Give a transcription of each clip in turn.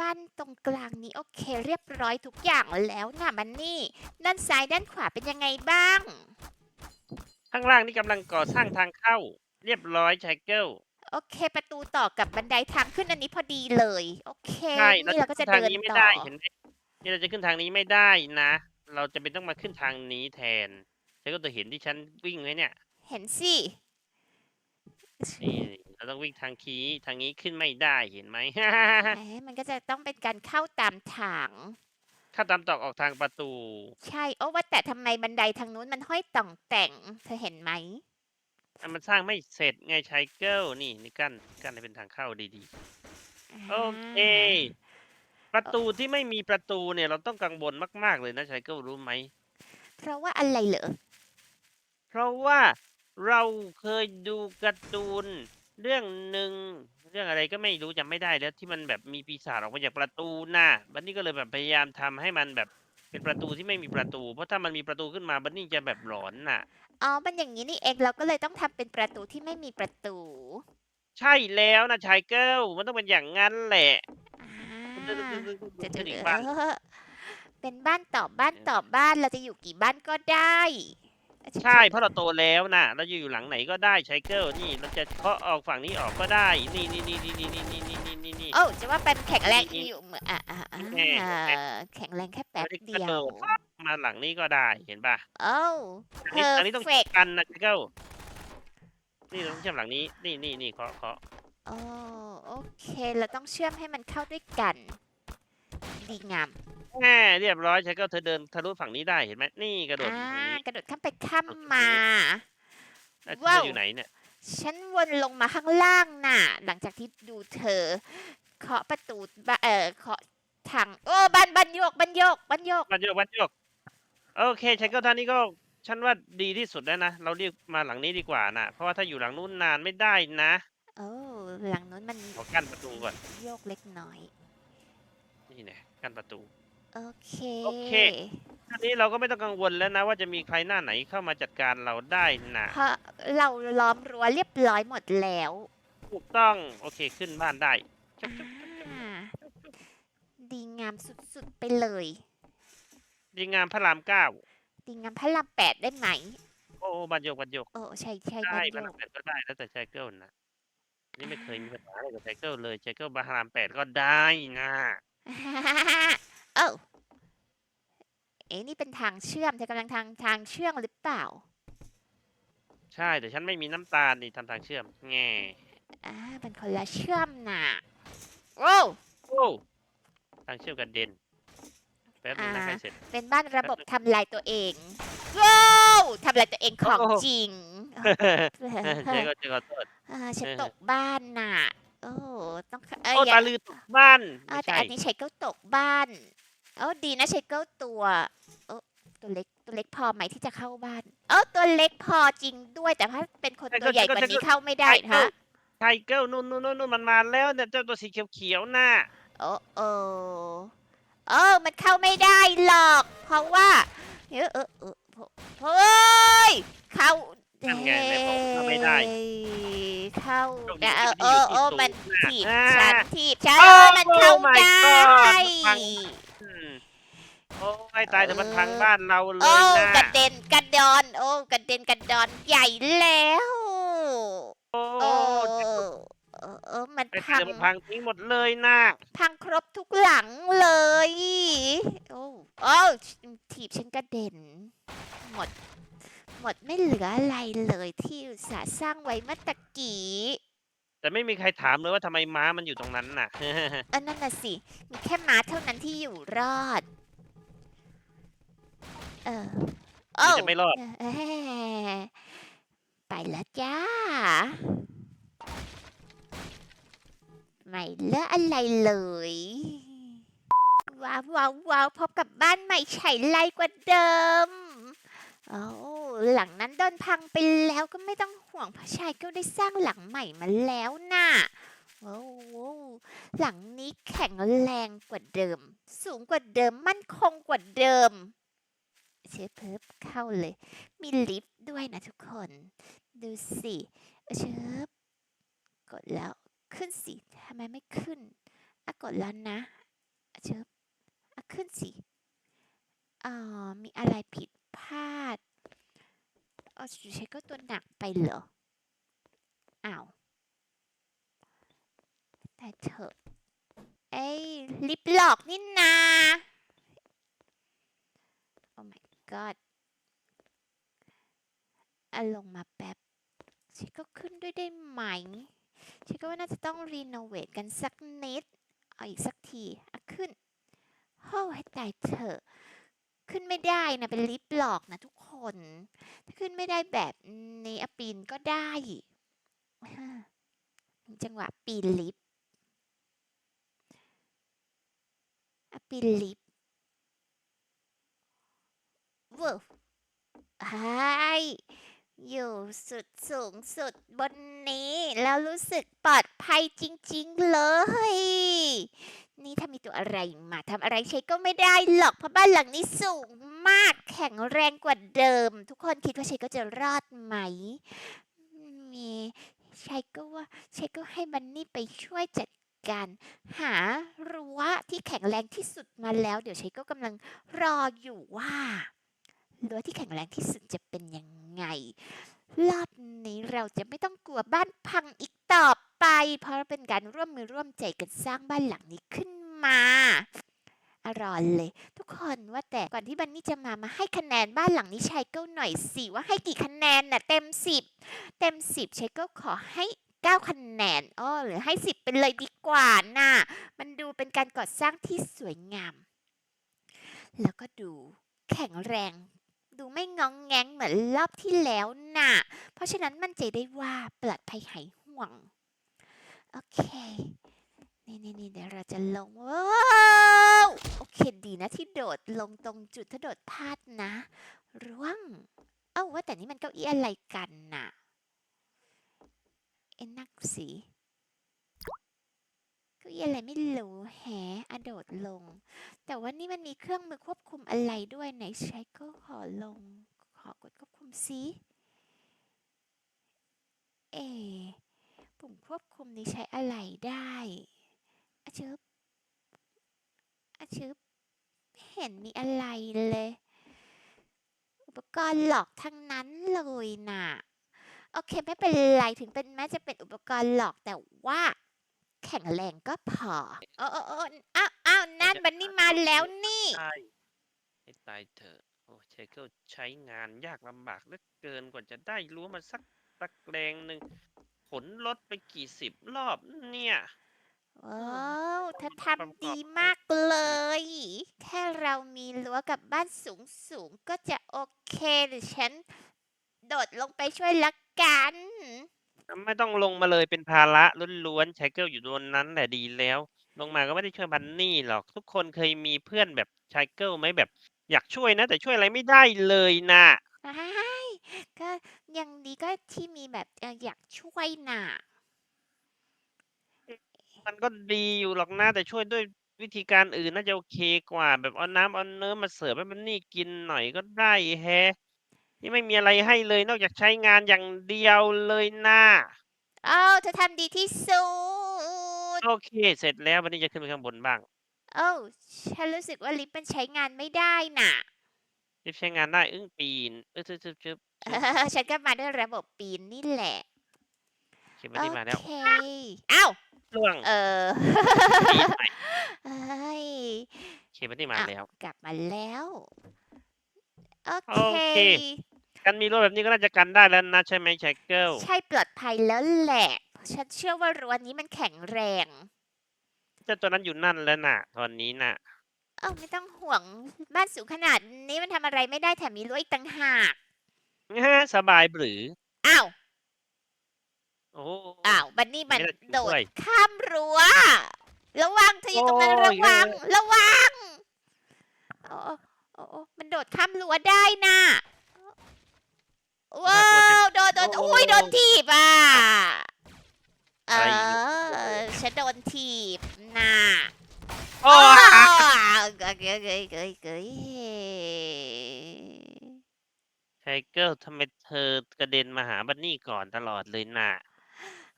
บ้านตรงกลางนี้โอเค เรียบร้อยทุกอย่างแล้วนะมันนี่ด้านซ้ายด้านขวาเป็นยังไงบ้าง ข้างล่างนี่กำลังก่อสร้างทางเข้า เรียบร้อยชายเกิล โอเค ประตูต่อกับบันไดทางขึ้นอันนี้พอดีเลย โอเคใช่นี่เราก็จะทางเดินนี้ไม่ต่อได้เห็นไหมนี่เราจะขึ้นทางนี้ไม่ได้นะ เราจะเป็นต้องมาขึ้นทางนี้แทนชายเกิลตัวเห็นที่ฉันวิ่งไหมเนี่ย เห็นสินี่ เราต้องวิ่งทางคีทางนี้ขึ้นไม่ได้เห็นไหมแหมมันก็จะต้องเป็นการเข้าตามทาง ถ้าตามตอกออกทางประตู ใช่ โอ้ว่าแต่ทำไมบันไดทางนู้นมันห้อยต่องแต่ง เธอเห็นไหม อะมันสร้างไม่เสร็จไงชายเกิลนี่นี่กั้นกั้นให้เป็นทางเข้าดีๆ โอเค ประตูที่ไม่มีประตูเนี่ยเราต้องกังวลมากๆเลยนะชายเกิลรู้ไหม เพราะว่าอะไรเหรอ เพราะว่าเราเคยดูการ์ตูน เรื่องหนึ่งเรื่องอะไรก็ไม่รู้จำไม่ได้แล้วที่มันแบบมีปีศาจออกมาจากประตูน่ะบันนี่ก็เลยแบบพยายามทำให้มันแบบเป็นประตูที่ไม่มีประตู เพราะถ้ามันมีประตูขึ้นมาบันนี่จะแบบหลอนน่ะ อ๋อมันอย่างนี้นี่เองเราก็เลยต้องทำเป็นประตูที่ไม่มีประตูใช่แล้วนะชายเกิลมันต้องเป็นอย่างนั้นแหละอ่าจะจะจะจะอีกบ้านเออเป็นบ้านต่อบ้านต่อบ้านเราจะอยู่กี่บ้านก็ได้ ใช่เพราะเราโตแล้วน่ะเราจะอยู่หลังไหนก็ได้ชายเกิลนี่เราจะเคาะออกฝั่งนี้ออกก็ได้ นี่นี่นี่นี่นี่นี่นี่นี่นี่นี่ โอ้จะว่าเป็นแข็งแรงนี่อยู่เหมือนอ่าอ่าอ่าแน่แน่แข็งแรงแค่แป๊บไม่ได้เดีกระยโดวดมาหลังนี้ก็ได้เห็นป่ะโอ้อันเพนี้ออันร์นี้ต้องเฟกกันนะเกิลนี่เราต้องเชื่อมหลังนี้ นี่นี่นี่เคาะเคาะโอ้โอเค เราต้องเชื่อมให้มันเข้าด้วยกัน ดีงาม แง่เรียบร้อยใช้ก็เธอเดินทะลุฝั่งนี้ได้เห็นไหมนี่กระโดดอ่าอย่างนี้กระโดดข้ามไปข้ามโอเคมา แล้วเธว้าอวอยู่ไหนเนี่ยฉันวนลงมาข้างล่างน่ะ หลังจากที่ดูเธอ เคาะประตูบะเออเคาะทางโอ้บันบันโยกบันโยกบันโยก วันโยกวันโยกโอเคใช้ก็ท่านี้ก็ฉันว่าดีที่สุดแล้วนะเราเรียกมาหลังนี้ดีกว่านะเพราะว่าถ้าอยู่หลังนู้นนานไม่ได้นะโอ้หลังนู้นมันขอกั้นประตูก่อนโยกเล็กน้อย นี่แน่กั้นประตู โอเคโอเค ทีนี้เราก็ไม่ต้องกังวลแล้วนะ ว่าจะมีใครหน้าไหนเข้ามาจัดการเราได้นะเพราะเราล้อมรั้วเรียบร้อยหมดแล้วถูกต้องโอเคขึ้นบ้านได้จุ๊บจุ๊บอ่าดีงามสุดๆไปเลย ดีงามพระรามเก้าดีงามพระรามแปดได้ไหม โอ้บันโยกบันโยกโอ้ใช่ใช่ได้บันพระโยรากมแปดก็ได้แล้วแต่ไชเกิลนะนี่ไม่เคยมีปัญหาอะไรกับไชเกิลเลยไชเกิลพระรามแปดก็ได้นะ โอ้เอ๊ะนี่เป็นทางเชื่อมเธอกำลังทางทางเชื่อมหรือเปล่าใช่แต่ฉันไม่มีน้ำตาลนี่ทำทางเชื่อมแง่อ่าเป็นคนละเชื่อมน่ะโอ้โอ้ทางเชื่อมกันเด่นแป๊บนึงนะอ่าใกล้เสร็จ เป็นบ้านระบบทำลายตัวเองว้าวทำลายตัวเองของโอ้โห จริงใช่ก็จะขอโทษอ่าฉันเออ ตกบ้านน่ะ โอ้ต้องเอ้ยโอ้อย่าตาลือตกบ้านอ่าไม่แต่ใช่อันนี้ใช้เก้าตกบ้าน โอ้ดีนะใช้เก้าตัวโอ้ตัวเล็กตัวเล็กพอไหมที่จะเข้าบ้านเออตัวเล็กพอจริงด้วยแต่ถ้าเป็นคนตัวใหญ่กว่านี้เข้าไม่ได้นะไชเกิลนู่นนู่นนู่นนู่นมันมาแล้วเนี่ยเจ้าตัวสีเขียวๆน่ะโอ้โอ้เออมันเข้าไม่ได้หรอก เพราะว่าเออเออเออเฮ้ยเข้าทำไงไม่บอกเข้าไม่ได้เอ้ยเข้าโชคดีได้เอที่อมันเออยู่อที่เออมันถีบสูงน่ะฉันอ่าถีบฉันโอ้เออมันเข้า my ได้ god พังอืม โอ้ยตายแต่มันพังบ้านเราเลโอ้ยนะกระเด็นกระดอน โอ้กระเด็นกระดอนใหญ่แล้ว โอ้โอ้เออเออมันไอ้พัเสืงอมันพังทิ้งหมดเลยนะพังครบทุกหลังเลย โอ้โอ้ถีบฉันกระเด็น หมด หมดไม่เหลืออะไรเลยที่อุตส่าห์สร้างไว้เมื่อตะกี้ แต่ไม่มีใครถามเลยว่าทำไมม้ามันอยู่ตรงนั้นน่ะ เออนั่นน่ะสิ มีแค่ม้าเท่านั้นที่อยู่รอด เออโอ้จะไม่รอด เอ้ยไปแล้วจ้า ไม่เหลืออะไรเลย ว้าวว้าวว้าวพบกับบ้านใหม่ไฉไลกว่าเดิมโอ้หลังนั้นโดนพังไปแล้วก็ไม่ต้องห่วงเพราะชายก็ได้สร้างหลังใหม่มาแล้วน่ะว้าวว้าวหลังนี้แข็งแรงกว่าเดิม สูงกว่าเดิมมั่นคงกว่าเดิม เชฟเพิบเข้าเลย มีลิฟต์ด้วยนะทุกคน ดูสิเชฟกดแล้วขึ้นสิทำไมไม่ขึ้นอะกดแล้วนะเชิบออะขึ้นสิอ่ามีอะไรผิดพลาดอ๋อจูใช้ก็ตัวหนักไปเหรออ้าวแต่เถอะเอ้ยลิปหลอกนี่นา god อะลงมาแป๊บชิก็ขึ้นด้วยได้ไหมชิก็ว่าน่าจะต้องรีโนเวทกันสักนิด เอาอีกสักทีอะขึ้นโอ้ให้ตายเถอะขึ้นไม่ได้นะเป็นลิฟต์หลอกนะทุกคน ถ้าขึ้นไม่ได้แบบนี้อปีนก็ได้จังหวะปีนลิฟต์อปีนลิฟต์ ว้าวไออยู่สุดสูงสุดบนนี้ แล้วรู้สึกปลอดภัยจริง ๆ เลย นี่ถ้ามีตัวอะไรมาทำอะไรใช้ก็ไม่ได้หรอกเพราะบ้านหลังนี้สูงมากแข็งแรงกว่าเดิม ทุกคนคิดว่าใช้ก็จะรอดไหม มีใช้ก็ว่าใช้ก็ให้บันนี่ไปช่วยจัดการหารั้วที่แข็งแรงที่สุดมาแล้ว เดี๋ยวใช้ก็กำลังรออยู่ว่า รั้วที่แข็งแรงที่สุดจะเป็นยังไง รอบนี้เราจะไม่ต้องกลัวบ้านพังอีกต่อไป เพราะเป็นการร่วมมือร่วมใจกันสร้างบ้านหลังนี้ขึ้นมาอร่อยเลย ทุกคนว่าแต่ก่อนที่บันนี่จะมามาให้คะแนนบ้านหลังนี้ชัยเก้าหน่อยสิว่าให้กี่คะแนนน่ะเต็มสิบเต็มสิบชัยเก้าขอให้เก้าคะแนนอ้อหรือให้สิบไปเลยดีกว่าน่ะมันดูเป็นการก่อสร้างที่สวยงาม แล้วก็ดูแข็งแรง ดูไม่งองแงงเหมือนรอบที่แล้วน่ะ เพราะฉะนั้นมั่นใจได้ว่าปลอดภัยหายห่วง โอเค นี่นี่นี่เดี๋ยวเราจะลงว้าวโอเคดีนะที่โดดลงตรงจุดถ้าโดดพลาดนะ ร่วง เอ้าว่าแต่นี่มันเก้าอี้อะไรกันน่ะ เอ็นนักสีเก้าอี้อะไรไม่รู้แฮะอะโดดลง แต่ว่านี่มันมีเครื่องมือควบคุมอะไรด้วยไหนใช้ก็ขอลง ขอกดควบคุมซิเอะปุ่มควบคุมนี้ใช้อะไรได้อะชึบอะชึบไม่เห็นมีอะไรเลย อุปกรณ์หลอกทั้งนั้นเลยน่ะ โอเค ไม่เป็นไร ถึงเป็นแม้จะเป็นอุปกรณ์หลอกแต่ว่า แข็งแรงก็พอโอ้โอ้โอ้อ้าวอ้าวนั่นบันนี่มาแล้วนี่ตายให้ตายเถอะโอ้ไชเกิลใช้งานยากลำบากเหลือเกินกว่าจะได้รั้วมาสักตะแกรงหนึ่งขนรถไปกี่สิบรอบเนี่ย ว้าวเธอความทำปลอดีดภัยมากเลย แค่เรามีรั้วกับบ้านสูงสูงๆก็จะโอเคเดี๋ยวฉัน โดดลงไปช่วยละกัน ไม่ต้องลงมาเลยเป็นภาระล้วนๆไชเกิลอยู่บนนั้นแหละดีแล้ว ลงมาก็ไม่ได้ช่วยบันนี่หรอก ทุกคนเคยมีเพื่อนแบบไชเกิลไหมแบบ อยากช่วยนะ แต่ช่วยอะไรไม่ได้เลยนะไอ้ก็ยังดีก็ที่มีแบบเอ่ออยากช่วยน่ะ มันก็ดีอยู่หรอกนะแต่ช่วยด้วยวิธีการอื่นน่าจะโอเคกว่า แบบเอาน้ำเอาเนื้อมาเสิร์ฟให้มันนี่กินหน่อยก็ได้แฮะ นี่ไม่มีอะไรให้เลยนอกจากใช้งานอย่างเดียวเลยนะเอ้าเธอทำดีที่สุด โอเค เสร็จแล้ววันนี้จะขึ้นไปข้างบนบ้างเอ้าฉันรู้สึกว่าลิฟต์มันใช้งานไม่ได้น่ะรีบใช้งานได้อึ้งปีนเออชึบชึบชึบเออฉันก็มาด้วยระบบปีนนี่แหละเขียนวันโอนี้มาแล้วเคเอ้าล่วงเออปีนใหม่เอ้ยเขียนวันนี้มาอ้าวแล้ว กลับมาแล้ว โอโอเค เคกันมีรั้วแบบนี้ก็น่าจะกันได้แล้วนะใช่ไหมไชเกิลใช่ปลอดภัยแล้วแหละ ฉันเชื่อว่ารั้วนี้มันแข็งแรง เจ้าตัวนั้นอยู่นั่นแล้วน่ะ ตอนนี้น่ะ เอ้าไม่ต้องห่วงบ้านสูงขนาดนี้มันทำอะไรไม่ได้แถมมีรั้วอีกต่างหากสบายหรือ อ้าว โอ้ อ้าว บันนี่มันไม่ได้จริงโดดด้วยข้ามรั้ว ระวังเธออยู่ตรงนั้นโอ้ระยวัง ระวังโอ้โอ้โอ้มันโดดข้ามรั้วได้น่ะว้าวโดนโดนอุ้ยโดนถีบอะเออฉันโดนถีบน่ะโอ้อ้าวเกยเกยเกยเกยเกยไชเกิลทำไมเธอกระเด็นมาหาบันนี่ก่อนตลอดเลยน่ะ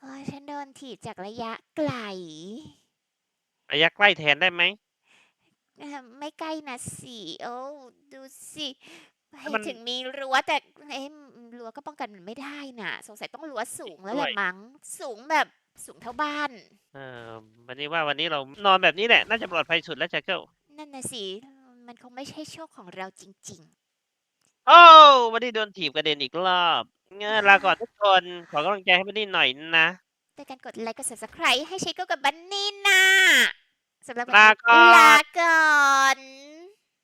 โอ้ยฉันโดนถีบจากระยะไกลระยะใกล้แทนได้ไหม เอ่อไม่ใกล้นะสิโอ้ดูสิให้มัน ถึงมีรั้วแต่เอ๊ะรั้วก็ป้องกันมันไม่ได้น่ะ สงสัยต้องรั้วสูงแล้วแหด้ละวยมั้งสูงแบบสูงเท่าบ้าน เออวันนี้ว่าวันนี้เรานอนแบบนี้แหละน่าจะปลอดภัยสุดแล้วจักเกิลนั่นน่ะสิมันคงไม่ใช่โชคของเราจริง โอ้วันนี้โดนถีบกระเด็นอีกรอบเงนลาก่อนทุกคนขอกำลังใจให้วันนี้หน่อยนะ ๆ แต่การกดไลค์กด subscribe ให้ชิคก็กับบันนี่นะ สำหรับวันลานี้ก่อนลาก่อน